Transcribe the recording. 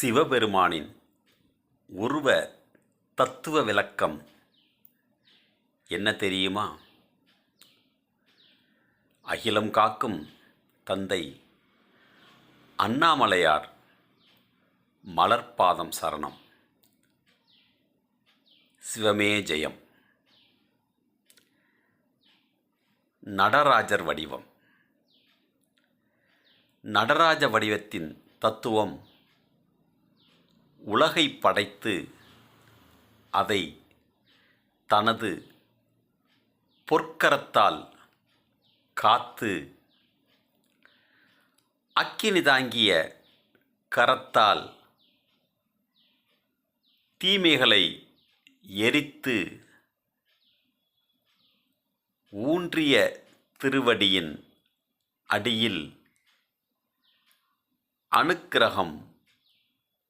சிவபெருமானின் உருவ தத்துவ விளக்கம் என்ன தெரியுமா? அகிலம் காக்கும் தந்தை அண்ணாமலையார் மலர்பாதம் சரணம். சிவமே ஜெயம். நடராஜர் வடிவம். நடராஜ வடிவத்தின் தத்துவம் உலகை படைத்து அதை தனது பொற்கரத்தால் காத்து அக்கினி தாங்கிய கரத்தால் தீமைகளை எரித்து ஊன்றிய திருவடியின் அடியில் அனுக்கிரகம்